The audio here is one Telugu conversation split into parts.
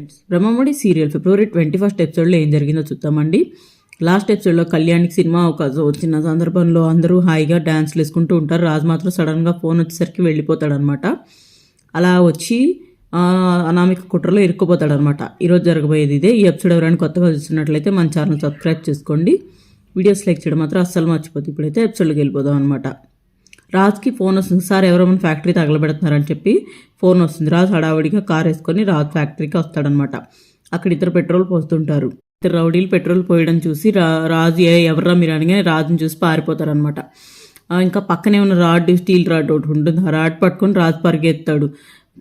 Brahmamudi serial February twenty first ఎపిసోడ్లో ఏం జరిగిందో చూద్దామండి. లాస్ట్ ఎపిసోడ్లో కళ్యాణికి సినిమా ఒక వచ్చిన సందర్భంలో అందరూ హాయిగా డ్యాన్స్లు వేసుకుంటూ ఉంటారు. రాజు మాత్రం సడన్గా ఫోన్ వచ్చేసరికి వెళ్ళిపోతాడనమాట. అలా వచ్చి అనామిక కుట్రలో ఇరుక్కుపోతాడనమాట. ఈరోజు జరగబోయేది ఇదే. ఈ ఎపిసోడ్ ఎవరైనా కొత్తగా చూస్తున్నట్లయితే మన ఛానల్ సబ్స్క్రైబ్ చేసుకోండి. వీడియోస్ లైక్ చేయడం మాత్రం అస్సలు మర్చిపోతుంది ఇప్పుడైతే ఎపిసోడ్కి వెళ్ళిపోదాం అనమాట. రాజ్కి ఫోన్ వస్తుంది. సార్ ఎవరో మన ఫ్యాక్టరీ తగలబెడుతున్నారని చెప్పి ఫోన్ వస్తుంది. రాజు హడావిడిగా కార్ వేసుకొని రాజ్ ఫ్యాక్టరీకి వస్తాడనమాట. అక్కడ ఇద్దరు పెట్రోల్ పోస్తుంటారు. ఇద్దరు రౌడీలు పెట్రోల్ పోయడం చూసి రా రాజు ఏ ఎవర్రా మీరు? అనగానే రాజుని చూసి పారిపోతారనమాట. ఇంకా పక్కనే ఉన్న రాడ్ స్టీల్ రాడ్ ఒకటి ఉంటుంది. ఆ రాడ్ పట్టుకొని రాజు పరిగెత్తాడు.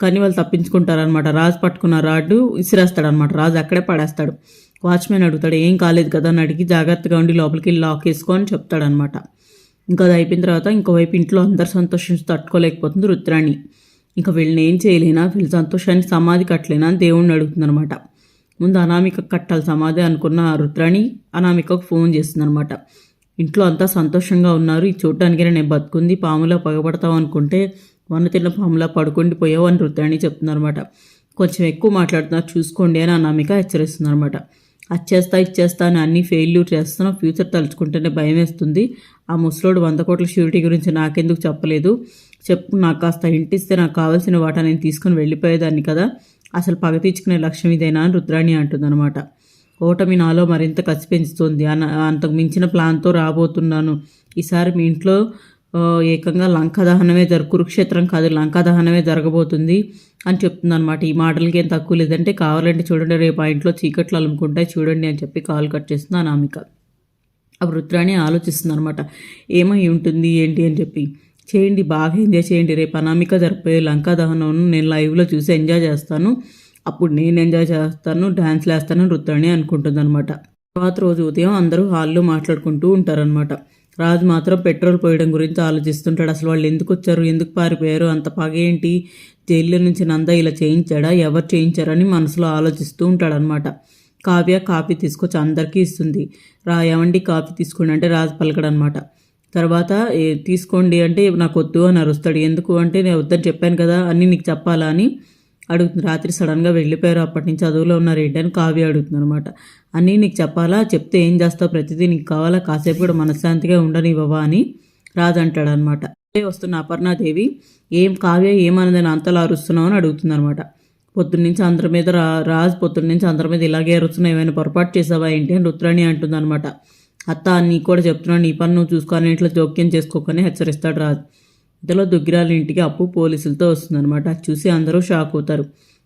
కానీ వాళ్ళు తప్పించుకుంటారనమాట. రాజు పట్టుకున్న రాడ్డు విసిరేస్తాడనమాట రాజు అక్కడే పడేస్తాడు. వాచ్మెన్ అడుగుతాడు ఏం కాలేదు కదా? అని అడిగి జాగ్రత్తగా ఉండి లోపలికి లాక్ వేసుకో అని చెప్తాడనమాట. ఇంకా అది అయిపోయిన తర్వాత ఇంకోవైపు ఇంట్లో అందరు సంతోషించి తట్టుకోలేకపోతుంది రుద్రాణి. ఇంకా వీళ్ళని ఏం చేయలేనా? వీళ్ళ సంతోషాన్ని సమాధి కట్టలేనా అని దేవుణ్ణి అడుగుతుందనమాట ముందు అనామిక కట్టాలి సమాధి అనుకున్న ఆ రుద్రాణి అనామికకు ఫోన్ చేస్తుందనమాట ఇంట్లో అంతా సంతోషంగా ఉన్నారు. ఈ చూడటానికైనా నేను బతుకుంది పాములా పగబడతావు అనుకుంటే వన్న తిన్న పాములా పడుకుండి పోయావు అని రుద్రాణి చెప్తుందనమాట కొంచెం ఎక్కువ మాట్లాడుతున్నారు చూసుకోండి అని అనామిక హెచ్చరిస్తుందనమాట అచ్చేస్తా ఇచ్చేస్తా అని అన్ని ఫెయిల్యూర్ చేస్తున్నా ఫ్యూచర్ తలుచుకుంటేనే భయం వేస్తుంది. ఆ ముసలోడు వంద కోట్ల షూరిటీ గురించి నాకెందుకు చెప్పలేదు? చెప్పు నాకు కాస్త ఇంటిస్తే నాకు కావాల్సిన వాటా నేను తీసుకుని వెళ్ళిపోయేదాన్ని కదా. అసలు పగ తీర్చుకునే లక్ష్యం ఇదేనా అని రుద్రాణి అంటుందన్నమాట. ఓటమి నాలో మరింత కసి పెంచుతుంది. అన అంతకు మించిన ప్లాన్తో రాబోతున్నాను. ఈసారి మీ ఇంట్లో ఏకంగా లంక దహనమే జరు కురుక్షేత్రం కాదు లంకా దహనమే జరగబోతుంది అని చెప్తుంది అనమాట ఈ మాటలకి ఏం తక్కువ లేదంటే కావాలంటే చూడండి రేపు ఆ ఇంట్లో చీకట్లు అలుముకుంటాయి చూడండి అని చెప్పి కాల్ కట్ చేస్తుంది అనామిక అప్పుడు రుద్రాణి ఆలోచిస్తుంది అనమాట ఏమై ఉంటుంది ఏంటి అని చెప్పి. చేయండి బాగా ఎంజాయ్ చేయండి. రేపు అనామిక జరిపోయే లంకా దహనం నేను లైవ్లో చూసి ఎంజాయ్ చేస్తాను. అప్పుడు నేను ఎంజాయ్ చేస్తాను డ్యాన్స్లు వేస్తాను రుద్రాణి అనుకుంటుంది అనమాట తర్వాత రోజు ఉదయం అందరూ హాల్లో మాట్లాడుకుంటూ ఉంటారనమాట రాజు మాత్రం పెట్రోల్ పోయడం గురించి ఆలోచిస్తుంటాడు. అసలు వాళ్ళు ఎందుకు వచ్చారు? ఎందుకు పారిపోయారు? అంత పగ ఏంటి? జైల్లో నుంచి నంద ఇలా చేయించాడా? ఎవరు చేయించారని మనసులో ఆలోచిస్తూ ఉంటాడనమాట కావ్య కాఫీ తీసుకొచ్చి అందరికీ ఇస్తుంది. రా ఏమండి కాఫీ తీసుకోండి అంటే రాజు పలకడనమాట తర్వాత తీసుకోండి అంటే నాకు వద్దు అని అరుస్తాడు. ఎందుకు? అంటే నేను వద్దని చెప్పాను కదా అన్నీ నీకు చెప్పాలా అని అడుగుతుంది. రాత్రి సడన్గా వెళ్ళిపోయారు. అప్పటి నుంచి చదువులో ఉన్నారు. ఏంటని కావ్య అడుగుతుంది అనమాట అన్నీ నీకు చెప్పాలా? చెప్తే ఏం చేస్తావు? ప్రతిదీ నీకు కావాలా? కాసేపు కూడా మనశ్శాంతిగా ఉండని బాబా అని రాజు అంటాడు అనమాట వస్తున్న అపర్ణాదేవి ఏం కావ్య ఏమన్నదని అంతలా అరుస్తున్నావు? అని అడుగుతుంది అనమాట పొద్దున్న నుంచి అందరి మీద రా రాజు పొద్దున్న నుంచి అందరి మీద ఇలాగే అరుస్తున్నావు ఏమైనా పొరపాటు చేసావా ఏంటి? అని రుద్రాణి అంటుంది అనమాట అత్త నీకు కూడా చెప్తున్నాను నీ పని నువ్వు చూసుకొని ఇంట్లో జోక్యం చేసుకోకని హెచ్చరిస్తాడు రాజు. ఇంతలో దుగ్గిరాల ఇంటికి అప్పు పోలీసులతో వస్తుందన్నమాట. అది చూసి అందరూ షాక్ అవుతారు.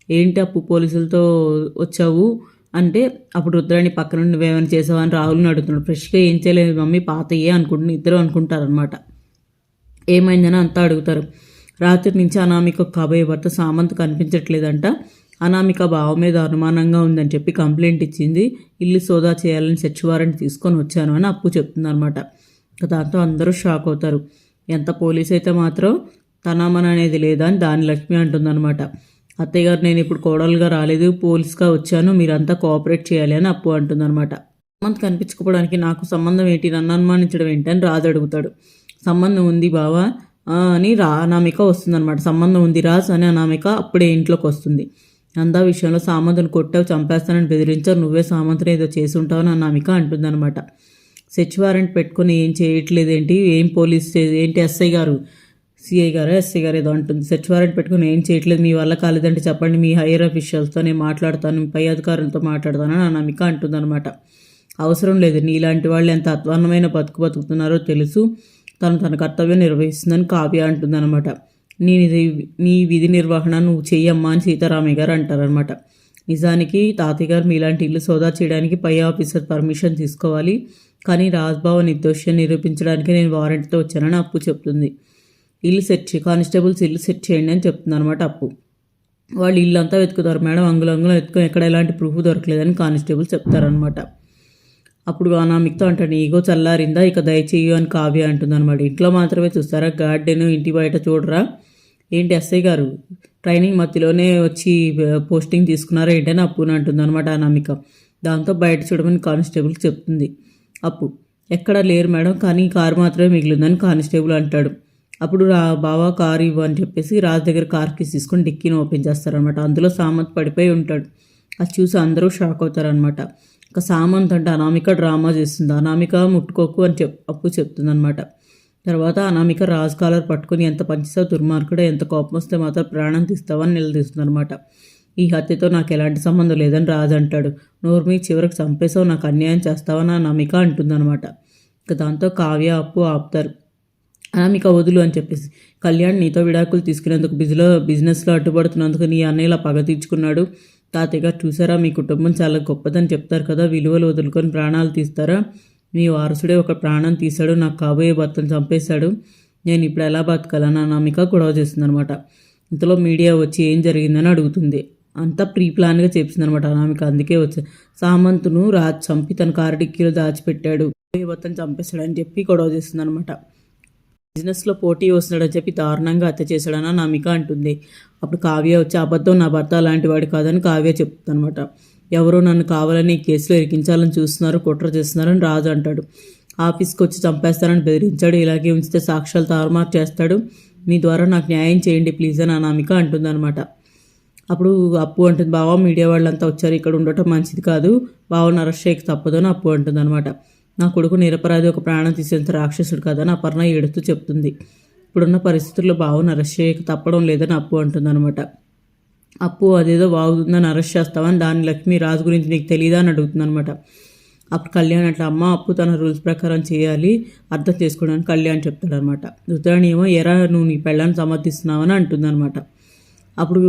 ఏంటి అప్పు పోలీసులతో వచ్చావు? అంటే అప్పుడు రుద్రాణి పక్కన నుండి నువ్వేమైనా చేసావా? అని రాహుల్ని అడుగుతున్నాడు. ఫ్రెష్గా ఏం చేయలేదు మమ్మీ పాతయ్యే అనుకుంటున్న ఇద్దరు అనుకుంటారనమాట ఏమైందని అంతా అడుగుతారు. రాత్రి నుంచి అనామిక కాబోయే భర్త సామంత్ కనిపించట్లేదంట. అనామిక బావ మీద అనుమానంగా ఉందని చెప్పి కంప్లైంట్ ఇచ్చింది. ఇల్లు సోదా చేయాలని సెర్చ్ వారెంట్ తీసుకొని వచ్చాను అని అప్పు చెప్తుంది అనమాట దాంతో అందరూ షాక్ అవుతారు. ఎంత పోలీస్ అయితే మాత్రం తనామన అనేది లేదా అని దాని లక్ష్మి అంటుందన్నమాట. అత్తయ్య గారు నేను ఇప్పుడు కోడలుగా రాలేదు పోలీస్గా వచ్చాను మీరంతా కోఆపరేట్ చేయాలి అని అప్పు అంటుందన్నమాట. సంబంధం కనిపించకపోవడానికి నాకు సంబంధం ఏంటి నన్ను అనుమానించడం ఏంటి అని రాజు అడుగుతాడు. సంబంధం ఉంది బావా? అని రా అనామిక వస్తుందన్నమాట. సంబంధం ఉంది రాజ్ అని అనామిక అప్పుడే ఇంట్లోకి వస్తుంది. అందా విషయంలో సామంతుని కొట్టావు చంపేస్తానని బెదిరించావు నువ్వే సామంతుని ఏదో చేసి ఉంటావు అని అనామిక అంటుందన్నమాట. సెర్చ్ వారెంట్ పెట్టుకొని ఏం చేయట్లేదు ఏంటి? ఏం పోలీస్ ఏంటి ఎస్ఐ గారు? సిఐ గారు? ఎస్ఐ గారు ఏదో అంటుంది. సెర్చ్ వారెంట్ పెట్టుకుని ఏం చేయట్లేదు? మీ వల్ల కాలేదంటే చెప్పండి. మీ హైయర్ అఫీషియల్స్తో నేను మాట్లాడతాను. పై అధికారులతో మాట్లాడతానని అనామిక అంటుందన్నమాట. అవసరం లేదు. నీలాంటి వాళ్ళు ఎంత అధ్వాన్నమైన బతుకు బతుకుతున్నారో తెలుసు. తను తన కర్తవ్యం నిర్వహిస్తుందని కావ్య అంటుందన్నమాట. నీ ఇది- నీ విధి నిర్వహణ నువ్వు చెయ్యమ్మా అని సీతారామయ్య గారు అంటారనమాట నిజానికి తాతయ్య గారు మీలాంటి ఇల్లు సోదా చేయడానికి పై ఆఫీసర్ పర్మిషన్ తీసుకోవాలి. కానీ రాజ్భవన్ నిర్దోషం నిరూపించడానికి నేను వారెంట్తో వచ్చానని అప్పు చెప్తుంది. ఇల్లు సెట్ చే కానిస్టేబుల్స్ ఇల్లు సెట్ చేయండి అని చెప్తుంది అనమాట అప్పు. వాళ్ళు ఇల్లు అంతా వెతుకుతారు. మేడం అంగుళం అంగుళం వెతుకుని ఎక్కడ ఎలాంటి ప్రూఫ్ దొరకలేదని కానిస్టేబుల్ చెప్తారనమాట అప్పుడు అనామికతో అంటాడు ఈగో చల్లారిందా? ఇక దయచేయు అని కావ్య అంటుందన్నమాట. ఇంట్లో మాత్రమే చూస్తారా? గార్డెన్ ఇంటి బయట చూడరా? ఏంటి ఎస్ఐ గారు? ట్రైనింగ్ మధ్యలోనే వచ్చి పోస్టింగ్ తీసుకున్నారా ఏంటని అప్పుని అంటుందన్నమాట అనామిక దాంతో బయట చూడమని కానిస్టేబుల్ చెప్తుంది. అప్పు. ఎక్కడ లేరు మేడం కానీ కారు మాత్రమే మిగిలిందని కానిస్టేబుల్ అంటాడు. అప్పుడు రా బావా కారు ఇవ్వు అని చెప్పేసి రాజు దగ్గర కార్ కీస్ తీసుకొని డిక్కీని ఓపెన్ చేస్తారనమాట అందులో సామంత్ పడిపోయి ఉంటాడు. అది చూసి అందరూ షాక్ అవుతారనమాట ఒక సామంత్ అంటే అనామిక డ్రామా చేస్తుంది. అనామిక ముట్టుకోకు అని చెప్ అప్పు చెప్తుంది అనమాట తర్వాత అనామిక రాజ్ కాలర్ పట్టుకుని ఎంత పంచిస్తావు దుర్మార్గుడు ఎంత కోపం వస్తే మాత్రం ప్రాణం తీస్తావని నిలదీస్తుందనమాట ఈ హత్యతో నాకు ఎలాంటి సంబంధం లేదని రాజు అంటాడు. నోర్మి చివరికి చంపేసావు నాకు అన్యాయం చేస్తావని నమిక అంటుందన్నమాట. ఇక దాంతో కావ్య అప్పు ఆపుతారు. అనామిక వదులు అని చెప్పేసి కళ్యాణ్ నీతో విడాకులు తీసుకునేందుకు బిజిలో బిజినెస్లో అడ్డుపడుతున్నందుకు నీ అన్నయ్య ఇలా పగ తీర్చుకున్నాడు. తాతయ్య గారు చూసారా మీ కుటుంబం చాలా గొప్పదని చెప్తారు కదా విలువలు వదులుకొని ప్రాణాలు తీస్తారా? మీ వారసుడే ఒక ప్రాణం తీశాడు నాకు కాబోయే భర్తను చంపేశాడు. నేను ఇప్పుడు ఎలా బతకాలని అనామిక గొడవ చేస్తుందనమాట ఇంతలో మీడియా వచ్చి ఏం జరిగిందని అడుగుతుంది. అంతా ప్రీ ప్లాన్గా అనమాట అనామిక అందుకే వచ్చి సామంతును రాజ్ చంపి తన కారు డిక్కీలో దాచిపెట్టాడు. భర్తను చంపేశాడని చెప్పి గొడవ చేస్తుంది అనమాట బిజినెస్లో పోటీ వస్తున్నాడని చెప్పి దారుణంగా హత్య చేశాడని నమిక అంటుంది. అప్పుడు కావ్య వచ్చి అబద్ధం నా భర్త అలాంటి వాడు కాదని కావ్య చెప్తుంది అనమాట ఎవరో నన్ను కావాలని ఈ కేసులో ఇరికించాలని చూస్తున్నారు కుట్ర చేస్తున్నారని రాజు అంటాడు. ఆఫీస్కి వచ్చి చంపేస్తానని బెదిరించాడు. ఇలాగే ఉంచితే సాక్ష్యాలు తారుమారు చేస్తాడు. మీ ద్వారా నాకు న్యాయం చేయండి ప్లీజ్ అని అనామిక అంటుందన్నమాట. అప్పుడు అప్పు అంటుంది బావ మీడియా వాళ్ళంతా వచ్చారు. ఇక్కడ ఉండటం మంచిది కాదు. బావను అరెస్ట్ చేయక తప్పదు అని అప్పు అంటుంది అనమాట నా కొడుకు నిరపరాధి ఒక ప్రాణం తీసేంత రాక్షసుడు కదా నా పర్ణ ఏడుతూ చెప్తుంది. ఇప్పుడున్న పరిస్థితుల్లో బావను అరెస్ట్ చేయక తప్పడం లేదని అప్పు అంటుందన్నమాట. అప్పు అదేదో బాగుతుందని అరెస్ట్ చేస్తావని దాని లక్ష్మి రాజు గురించి నీకు తెలియదా అని అడుగుతుంది అనమాట అప్పుడు కళ్యాణ్ అట్లా అమ్మ అప్పు తన రూల్స్ ప్రకారం చేయాలి అర్థం చేసుకోవడానికి కళ్యాణ్ చెప్తాడనమాట రుద్రాణి ఏమో ఎరా నువ్వు నీ పెళ్ళాన్ని సమర్థిస్తున్నావని అంటుందన్నమాట. అప్పుడు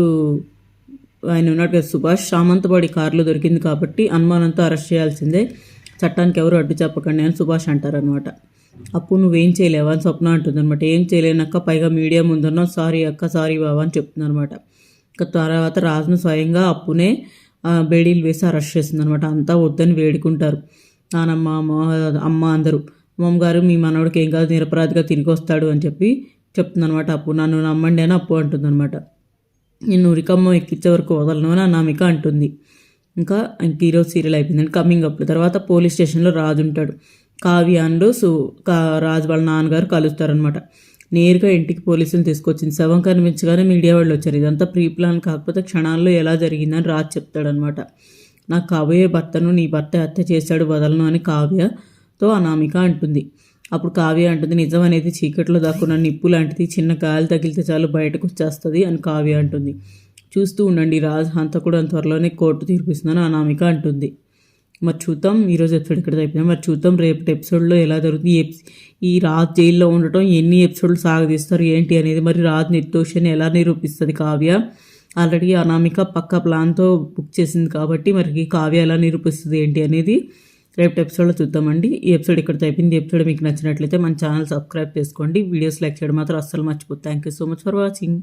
ఆయన ఉన్నట్టుగా సుభాష్ సామంతబడి కారులో దొరికింది కాబట్టి అనుమానంతో అరెస్ట్ చేయాల్సిందే. చట్టానికి ఎవరు అడ్డు చెప్పకండి అని సుభాష్ అంటారనమాట అప్పు నువ్వేం చేయలేవా? అని స్వప్న అంటుందన్నమాట. ఏం చేయలేనక్క పైగా మీడియా ముందున్నా సారీ అక్క సారీ బావా అని చెప్తుందనమాట తర్వాత రాజును స్వయంగా అప్పునే బేడీలు వేసి అరెస్ట్ చేసింది అనమాట అంతా వద్దని వేడుకుంటారు. నానమ్మ అమ్మ అమ్మ అందరూ అమ్మగారు మీ మనవడికి ఏం కాదు నిరపరాధిగా తిరిగి వస్తాడు అని చెప్పి చెప్తుందనమాట అప్పు. నన్ను నమ్మండి అని అప్పు అంటుందన్నమాట నేను ఉరికమ్మ ఎక్కించే వరకు వదలను అని అనామిక అంటుంది. ఇంకా ఇంక ఈరోజు సీరియల్ అయిపోయింది కమింగ్ అప్ తర్వాత పోలీస్ స్టేషన్లో రాజు ఉంటాడు. కావ్య అండ్ సు రాజు వాళ్ళ నాన్నగారు కలుస్తారనమాట. నేరుగా ఇంటికి పోలీసులు తీసుకొచ్చింది. శవం కనిపించగానే మీడియా వాళ్ళు వచ్చారు. ఇదంతా ప్రీ ప్లాన్ కాకపోతే క్షణాల్లో ఎలా జరిగిందని రాజ్ చెప్తాడనమాట నాకు కాబోయే భర్తను నీ భర్త హత్య చేశాడు వదలను అని కావ్యతో అనామిక అంటుంది. అప్పుడు కావ్య అంటుంది నిజం అనేది చీకట్లో దాక్కున్న నిప్పు లాంటిది. చిన్న గాలి తగిలితే చాలు బయటకు వచ్చేస్తుంది అని కావ్య అంటుంది. చూస్తూ ఉండండి రాజ్ హంతకుడు త్వరలోనే కోర్టు తీర్పిస్తుందని అనామిక అంటుంది. మరి చూద్దాం. ఈరోజు ఎపిసోడ్ ఇక్కడ అయిపోయింది. మరి చూద్దాం. రేపటి ఎపిసోడ్లో ఎలా జరుగుతుంది? ఈ రాజ్ జైల్లో ఉండటం ఎన్ని ఎపిసోడ్లు సాగదీస్తారు? ఏంటి అనేది మరి రాజ్ నిర్దోషాన్ని ఎలా నిరూపిస్తుంది కావ్య? ఆల్రెడీ అనామిక పక్క ప్లాన్తో బుక్ చేసింది కాబట్టి మరి కావ్య ఎలా నిరూపిస్తుంది ఏంటి అనేది రేపు ఎపిసోడ్లో చూద్దామండి. ఈ ఎపిసోడ్ ఇక్కడ అయిపోయింది? ఎపిసోడ్ మీకు నచ్చినట్లయితే మన ఛానల్ సబ్స్క్రైబ్ చేసుకోండి. వీడియోస్ లైక్ చేయడం మాత్రం అస్సలు మర్చిపోతుంది thank you so much for watching